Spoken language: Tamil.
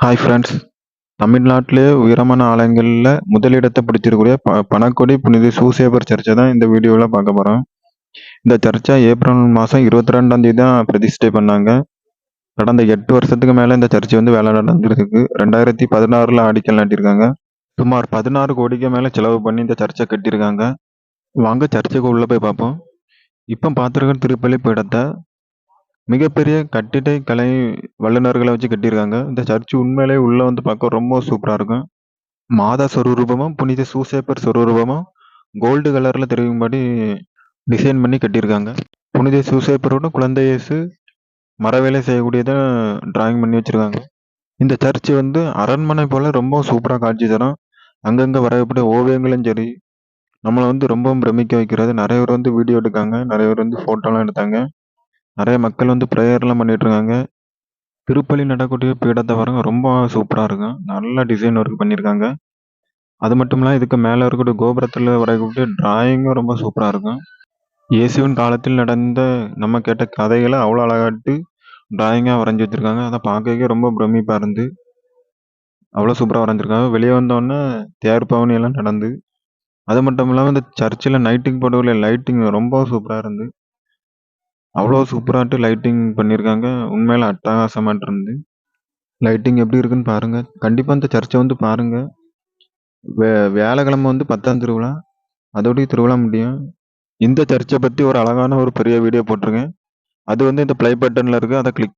ஹாய் ஃப்ரெண்ட்ஸ் தமிழ்நாட்டிலே உயரமான ஆலயங்களில் முதலிடத்தை பிடிச்சிருக்கக்கூடிய ப பணக்கொடி புனித சூசேபர் சர்ச்சை தான் இந்த வீடியோவில் பார்க்க போகிறோம் இந்த சர்ச்சை ஏப்ரல் மாதம் இருபத்தி ரெண்டாம் தேதி தான் பிரதிஷ்டை பண்ணாங்க. கடந்த எட்டு வருஷத்துக்கு மேலே இந்த சர்ச்சை வந்து வேலை நடந்துருக்கு ரெண்டாயிரத்தி பதினாறில் அடிக்கல் நாட்டியிருக்காங்க. சுமார் பதினாறு கோடிக்கு மேலே செலவு பண்ணி இந்த சர்ச்சை கட்டியிருக்காங்க. வாங்க சர்ச்சுக்கு உள்ளே போய் பார்ப்போம். இப்போ பார்த்துருக்க திருப்பள்ளி பீடத்தை மிகப்பெரிய கட்டிட கலை வல்லுநர்களை வச்சு கட்டியிருக்காங்க. இந்த சர்ச் உண்மையிலேயே உள்ள வந்து பார்க்க ரொம்ப சூப்பராக இருக்கும். மாதா சொரூபமும் புனித சூசேப்பர் சொரூபமும் கோல்டு கலர்ல தெரியும்படி டிசைன் பண்ணி கட்டியிருக்காங்க. புனித சூசேப்பரோட குழந்தை இயேசு மரவேலை செய்யக்கூடியதை டிராயிங் பண்ணி வச்சிருக்காங்க. இந்த சர்ச் வந்து அரண்மனை போல ரொம்ப சூப்பராக காட்சி தரும். அங்கங்கே வரையப்பட்ட ஓவியங்களும் சரி நம்மளை வந்து ரொம்பவும் பிரமிக்க வைக்கிறது. நிறைய பேர் வந்து வீடியோ எடுக்காங்க. நிறைய பேர் வந்து ஃபோட்டோலாம் எடுத்தாங்க. நிறைய மக்கள் வந்து ப்ரேயர்லாம் பண்ணிட்டு இருக்காங்க. திருப்பலி நடக்கூடிய பீடத்தை பாருங்க ரொம்ப சூப்பராக இருக்கும். நல்ல டிசைன் ஒர்க் பண்ணியிருக்காங்க அது மட்டும் இல்லாமல் இதுக்கு மேலே இருக்கக்கூடிய கோபுரத்தில் வரையக்கூடிய டிராயிங்கும் ரொம்ப சூப்பராக இருக்கும். இயேசுவின் காலத்தில் நடந்த நம்ம கேட்ட கதைகளை அவ்வளோ அழகாட்டு டிராயிங்காக வரைஞ்சி வச்சுருக்காங்க. அதை பார்க்கவே ரொம்ப பிரமிப்பாக இருந்து அவ்வளோ சூப்பராக வரைஞ்சிருக்காங்க. வெளியே வந்தோடனே தேர் பவனி எல்லாம் நடந்து அது மட்டும் இல்லாமல் இந்த சர்ச்சில் நைட்டிங் போடக்கூடிய லைட்டிங் ரொம்ப சூப்பராக இருந்து அவ்வளோ சூப்பராட்டு லைட்டிங் பண்ணியிருக்காங்க உண்மையில அட்டகாசமாட்டிருந்து. லைட்டிங் எப்படி இருக்குன்னு பாருங்க. கண்டிப்பாக இந்த சர்ச்சை வந்து பாருங்க. வே வியாழக்கிழமை வந்து பத்தாம் திருவிழா. அதோடய திருவிழா முடியும். இந்த சர்ச்சை பற்றி ஒரு அழகான ஒரு பெரிய வீடியோ போட்டிருக்கேன். அது வந்து இந்த ப்ளை பட்டனில் இருக்குது அதை கிளிக்